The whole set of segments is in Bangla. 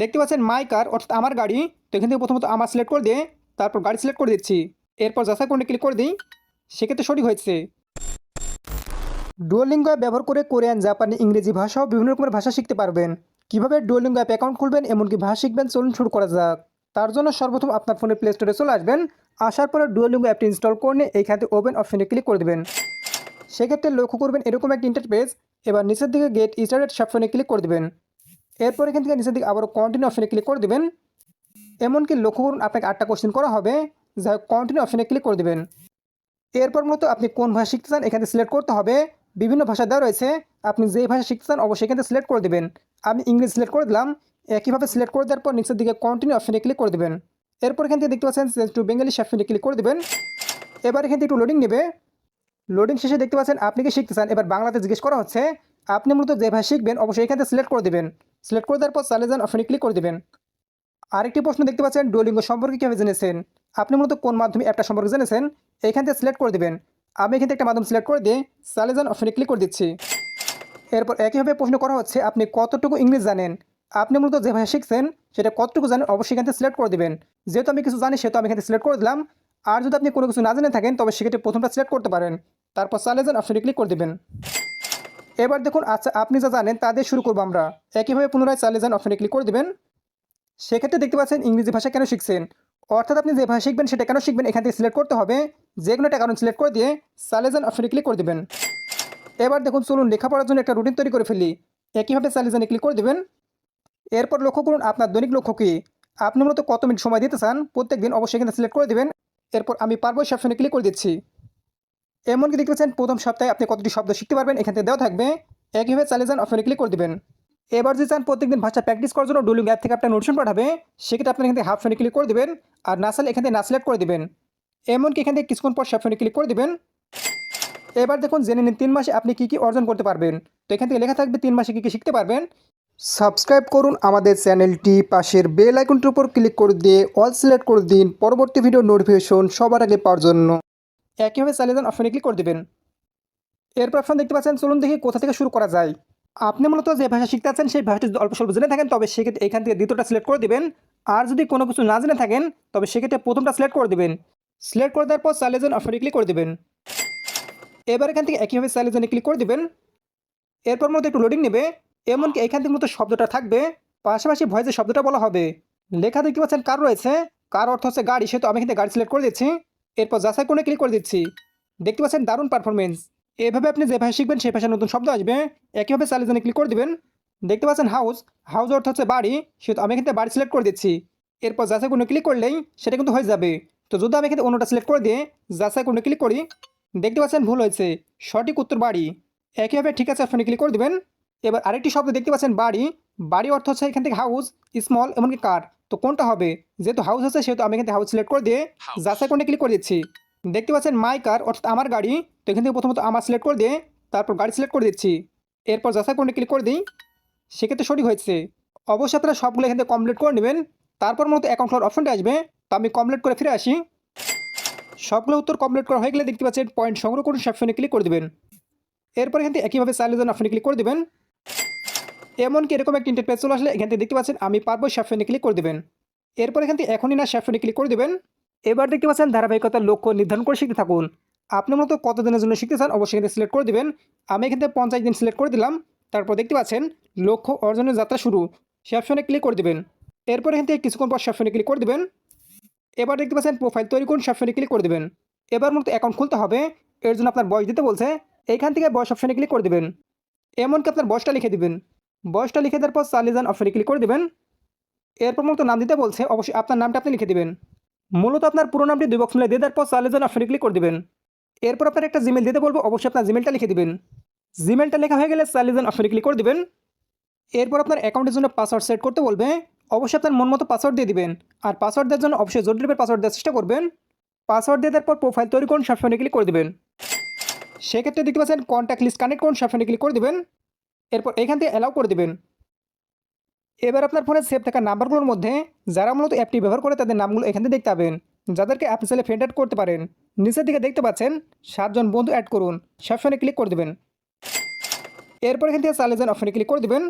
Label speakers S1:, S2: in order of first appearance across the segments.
S1: দেখতে পাচ্ছেন মাই কার অর্থাৎ আমার গাড়ি। তো এখান থেকে প্রথমত আমার সিলেক্ট করে দিয়ে তারপর গাড়ি সিলেক্ট করে দিচ্ছি। এরপর যাচাই করে ক্লিক করে দিই, সেক্ষেত্রে সঠিক হয়েছে। ডুয়োলিঙ্গো অ্যাপ ব্যবহার করে কোরিয়ান জাপানি ইংরেজি ভাষাও বিভিন্ন রকমের ভাষা শিখতে পারবেন। কীভাবে ডুয়োলিঙ্গো অ্যাপ অ্যাকাউন্ট খুলবেন, এমনকি ভাষা শিখবেন, চলুন শুরু করা যাক। তার জন্য সর্বপ্রথম আপনার ফোনে প্লে স্টোরে চলে আসবেন। আসার পরে ডুয়োলিঙ্গো অ্যাপটি ইনস্টল করে নিয়ে এইখানে ওপেন অপশনে ক্লিক করে দেবেন। সেক্ষেত্রে লক্ষ্য করবেন এরকম একটা ইন্টারপেজ এবার নিচের দিকে গেট স্টার্টেড সবফোনে ক্লিক করে দেবেন। এরপর এখান থেকে নিচের দিকে আবারও কন্টিনিউ অপশনে ক্লিক করে দেবেন। এমনকি লক্ষ্য করুন, আপনাকে আটটা কোশ্চেন করা হবে। যা কন্টিনিউ অপশনে ক্লিক করে দেবেন। এরপর মূলত আপনি কোন ভাষা শিখতে চান এখানে সিলেক্ট করতে হবে। বিভিন্ন ভাষা দেওয়া রয়েছে। আপনি যেই ভাষা শিখতে চান অবশ্যই এখানে সিলেক্ট করে দেবেন। আমি ইংলিশ সিলেক্ট করে দিলাম। একইভাবে সিলেক্ট করে দেওয়ার পর নিচের দিকে কন্টিনিউ অপশনে ক্লিক করে দেবেন। এরপর এখান থেকে দেখতে পাচ্ছেন চেঞ্জ টু বেঙ্গলি অপশনে ক্লিক করে দেবেন। এবার এখান থেকে একটু লোডিং নেবে। লোডিং শেষে দেখতে পাচ্ছেন আপনি কি শিখতে চান? এবার বাংলাতে জিজ্ঞেস করা হচ্ছে। আপনি মূলত যে ভাষা শিখবেন অবশ্যই এখান থেকে সিলেক্ট করে দেবেন। সিলেক্ট করে দেওয়ার পর চালে যান অপশনে ক্লিক করে দেবেন। আরেকটি প্রশ্ন দেখতে পাচ্ছেন ডুয়োলিঙ্গো সম্পর্কে কীভাবে জেনেছেন? আপনি মূলত কোন মাধ্যমে অ্যাপটা সম্পর্কে জেনেছেন? এখান থেকে সিলেক্ট করে দেবেন। আমি এখান থেকে একটা মাধ্যম সিলেক্ট করে দিয়ে চালে যান অপশনে ক্লিক করে দিচ্ছি। এরপর একইভাবে প্রশ্ন করা হচ্ছে, আপনি কতটুকু ইংলিশ জানেন? আপনি মূলত যে ভাষা শিখছেন, সেটা কতটুকু জানেন, অবশ্যই এখান থেকে সিলেক্ট করে দেবেন। যেহেতু আমি কিছু জানি, সেহেতু আমি এখান থেকে সিলেক্ট করে দিলাম। আর যদি আপনি কোনো কিছু না জেনে থাকেন, তবে সেক্ষেত্রে প্রথমটা সিলেক্ট করতে পারেন। তারপর চালে যান অপশনে ক্লিক করে দেবেন। এবার দেখুন আচ্ছা আপনি যা জানেন তা দিয়ে শুরু করব আমরা। একইভাবে পুনরায় চালে যান অপশনে ক্লিক করে দেবেন। সেক্ষেত্রে দেখতে পাচ্ছেন ইংরেজি ভাষা কেন শিখছেন? অর্থাৎ আপনি যে ভাষা শিখবেন সেটা কেন শিখবেন? এখান থেকে সিলেক্ট করতে হবে। যে কোনো একটা কারণ সিলেক্ট করে দিয়ে চালে যান অপশনে ক্লিক করে দেবেন। এবার দেখুন, চলুন লেখাপড়ার জন্য একটা রুটিন তৈরি করে ফেলি। একইভাবে চালে যানে ক্লিক করে দেবেন। এরপর লক্ষ্য করুন, আপনার দৈনিক লক্ষ্য কী? আপনি মূলত কত মিনিট সময় দিতে চান? প্রত্যেক দিন অবশ্যই এখানে সিলেক্ট করে দেবেন। এরপর আমি পারব সেই অপশনে ক্লিক করে দিচ্ছি। এমনকি দেখতে পাচ্ছেন, প্রথম সপ্তাহে আপনি কতটি শব্দ শিখতে পারবেন, এখান থেকে দেওয়া থাকবে। একইভাবে চালিয়ে যান অপশনে ক্লিক করে দেবেন। এবার যে চান প্রত্যেকদিন ভাষা প্র্যাকটিস করার জন্য ডুলিং অ্যাপ থেকে আপনার নোটিশন পাঠাবে, সেক্ষেত্রে আপনি এখান থেকে হাফ ফোনে ক্লিক করে দেবেন আর না চাইলে এখান থেকে না সিলেক্ট করে দেবেন। এমনকি এখান থেকে কিছুক্ষণ পর সব ফোনে ক্লিক করে দেবেন। এবার দেখুন, জেনে নিন তিন মাসে আপনি কী কী অর্জন করতে পারবেন। তো এখান থেকে লেখা থাকবে তিন মাসে কী কী শিখতে পারবেন। সাবস্ক্রাইব করুন আমাদের চ্যানেলটি, পাশের বেল আইকনটির উপর ক্লিক করে দিয়ে অল সিলেক্ট করে দিন। পরবর্তী ভিডিও নোটিফিকেশন সবার আগে পাওয়ার জন্য। একইভাবে চালিয়ে যান অপশনে ক্লিক করে দেবেন। এরপর অপশন দেখতে পাচ্ছেন, চলুন দেখি কোথা থেকে শুরু করা যায়। আপনি মূলত যে ভাষা শিখতে আছেন সেই ভাষাটি অল্প স্বল্প জেনে থাকেন, তবে সেক্ষেত্রে এখান থেকে দ্বিতীয়টা সিলেক্ট করে দেবেন। আর যদি কোনো কিছু না জেনে থাকেন, তবে সেক্ষেত্রে প্রথমটা সিলেক্ট করে দেবেন। সিলেক্ট করে দেওয়ার পর চালিয়ে যান অপশনে ক্লিক করে দেবেন। এবার এখান থেকে একইভাবে চালিয়ে যান ক্লিক করে দেবেন। এরপর মধ্যে একটু লোডিং নেবে। এমনকি এখান থেকে মতো শব্দটা থাকবে। পাশাপাশি ভয়েসের শব্দটা বলা হবে। লেখা দেখতে পাচ্ছেন কার রয়েছে? কার অর্থ হচ্ছে গাড়ি, সেহেতু আমি এখানে গাড়ি সিলেক্ট করে দিচ্ছি। এরপর যাচাই করে ক্লিক করে দিচ্ছি। দেখতে পাচ্ছেন দারুণ পারফরমেন্স এভাবে আপনি যে ভাষা শিখবেন, সেই ভাষার নতুন শব্দ আসবে। একইভাবে চালিয়ে জানে ক্লিক করে দেবেন। দেখতে পাচ্ছেন হাউস হাউস অর্থ হচ্ছে বাড়ি। সেহেতু আমি এখানে বাড়ি সিলেক্ট করে দিচ্ছি। এরপর যাচাই করে ক্লিক করলেই সেটা কিন্তু হয়ে যাবে। তো যদি আমি এখানে অন্যটা সিলেক্ট করে দিয়ে যাচাই করে ক্লিক করি, দেখতে পাচ্ছেন ভুল হয়েছে। সঠিক উত্তর বাড়ি। একইভাবে ঠিক আছে ফোনে ক্লিক করে দেবেন। এবার আরেকটি শব্দ দেখতে পাচ্ছেন বাড়ি। বাড়ি অর্থ হচ্ছে এখান থেকে হাউস স্মল এমনকি কার তো কোনটা হবে? যেহেতু হাউস আছে সেহেতু আমি এখান থেকে হাউস সিলেক্ট করে দিয়ে যাচাই করে ক্লিক করে দিচ্ছি। দেখতে পাচ্ছেন মাই কার অর্থাৎ আমার গাড়ি তো এখান থেকে প্রথমত আমার সিলেক্ট করে দিয়ে তারপর গাড়ি সিলেক্ট করে দিচ্ছি। এরপর যাচাই করে ক্লিক করে দিই সেক্ষেত্রে সঠিক হয়েছে। অবশ্যই আপনারা সবগুলো এখান থেকে কমপ্লিট করে নেবেন। তারপর মূলত অ্যাকাউন্ট খোলার অপশনটা আসবে। তো আমি কমপ্লিট করে ফিরে আসি। সবগুলো উত্তর কমপ্লিট করা হয়ে গেলে দেখতে পাচ্ছেন পয়েন্ট সংগ্রহ করুন সবসময় ক্লিক করে দেবেন। এরপর এখান থেকে একইভাবে চালিয়ে যান অপশনে ক্লিক করে দেবেন। এমনকি এরকম একটা ইন্টারপেজ চলে আসলে এখান থেকে দেখতে পাচ্ছেন, আমি পারব সবসময় ক্লিক করে দেবেন। এরপর এখান থেকে এখনই না সবসময় ক্লিক করে দেবেন। এবার দেখতে পাচ্ছেন ধারাবাহিকতার লক্ষ্য নির্ধারণ করে শিখতে থাকুন। আপনি মূলত কত দিনের জন্য শিখতে চান অবশ্যই এখানে সিলেক্ট করে দেবেন। আমি এখান থেকে পঞ্চাশ দিন সিলেক্ট করে দিলাম। তারপর দেখতে পাচ্ছেন লক্ষ্য অর্জনের যাত্রা শুরু। সে অপশনে ক্লিক করে দেবেন। এরপর এখান থেকে কিছুক্ষণ পর সবসময় ক্লিক করে দেবেন। এবার দেখতে পাচ্ছেন প্রোফাইল তৈরি করুন সবসময় ক্লিক করে দেবেন। এবার মূলত অ্যাকাউন্ট খুলতে হবে। এর জন্য আপনার বয়স দিতে বলছে। এইখান থেকে বয়স অপশনে ক্লিক করে দেবেন। এমনকি আপনার বয়সটা লিখে দিবেন। বয়সটা লিখে দেওয়ার পর যান অপশনে ক্লিক করে দেবেন। এরপর মূলত নাম দিতে বলছে, অবশ্যই আপনার নামটা আপনি লিখে দেবেন। মূলত আপনার পুরো নামটি দুই বক্স মিলে দিয়ে দেওয়ার পর যান অপশনে ক্লিক করে দেবেন। এরপর আপনার একটা জিমেল দিতে বলব, অবশ্যই আপনার জিমেলটা লিখে দেবেন। জিমেলটা লেখা হয়ে গেলে যান অপশনে ক্লিক করে দেবেন। এরপর আপনার অ্যাকাউন্টের জন্য পাসওয়ার্ড সেট করতে বলবে, অবশ্যই আপনার মন মতো পাসওয়ার্ড দিয়ে দিবেন। আর পাসওয়ার্ড দেওয়ার জন্য অবশ্যই জরুরি পাসওয়ার্ড দেওয়ার চেষ্টা করবেন। পাসওয়ার্ড দিয়ে দেওয়ার পর প্রোফাইল তৈরি করুন, সবসময় ক্লিক করে দেবেন। সেক্ষেত্রে দেখতে পাচ্ছেন কন্ট্যাক্ট লিস্ট কানেক্ট করুন, সবসময় ক্লিক করে দেবেন। এরপর এখান থেকে অ্যালাউ করে দেবেন। এবার আপনার ফোনে সেভ থাকা নাম্বারগুলোর মধ্যে যারা মূলত অ্যাপটি ব্যবহার করে তাদের নামগুলো এখান থেকে দেখতে পাবেন। যাদেরকে আপনি চাইলে ফ্রেন্ড অ্যাড করতে পারেন। নিচের দিকে দেখতে পাচ্ছেন, সাতজন বন্ধু অ্যাড করুন। সবসময় ক্লিক করে দেবেন। এরপর এখান থেকে চালিয়ে যান অপশনে ক্লিক করে দেবেন।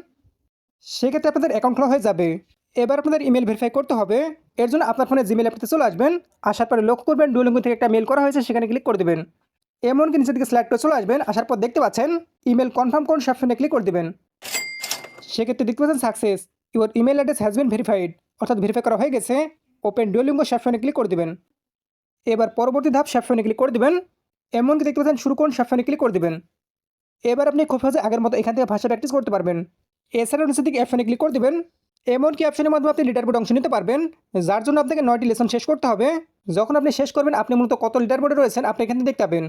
S1: সেক্ষেত্রে আপনাদের অ্যাকাউন্ট খোলা হয়ে যাবে। এবার আপনাদের ইমেল ভেরিফাই করতে হবে। এর জন্য আপনার ফোনে জিমেল অ্যাপটিতে চলে আসবেন। আসার পরে লক্ষ্য করবেন। ডুলিঙ্গো থেকে একটা মেল করা হয়েছে, সেখানে ক্লিক করে দেবেন। এমনকি নিচের দিকে স্লাইড করে চলে আসবেন। আসার পর দেখতে পাচ্ছেন ইমেল কনফার্ম করুন সব ক্লিক করে দেবেন। সেক্ষেত্রে দেখতে পাচ্ছেন success your email address has been verified অর্থাৎ ভেরিফাই করা হয়ে গেছে ওপেন ডুলিঙ্গো স্যাপশনে ক্লিক করে দেবেন। এবার পরবর্তী ধাপ স্যাপশনে ক্লিক করে দেবেন, এমনকি দেখতে পাচ্ছেন শুরু করুন স্যাপশনে ক্লিক করে দেবেন। এবার আপনি খুব সহজে আগের মতো এখান থেকে ভাষা প্র্যাকটিস করতে পারবেন। এছাড়াও নিচের দিকে অপশনে ক্লিক করে দেবেন, এমনকি অপশনের মাধ্যমে আপনি লিডার বোর্ড অংশ নিতে পারবেন, যার জন্য আপনাকে নয়টি লেসন শেষ করতে হবে। যখন আপনি শেষ করবেন, আপনি মূলত কত লিডার বোর্ডে রয়েছেন, আপনি এখান থেকে দেখতে পাবেন।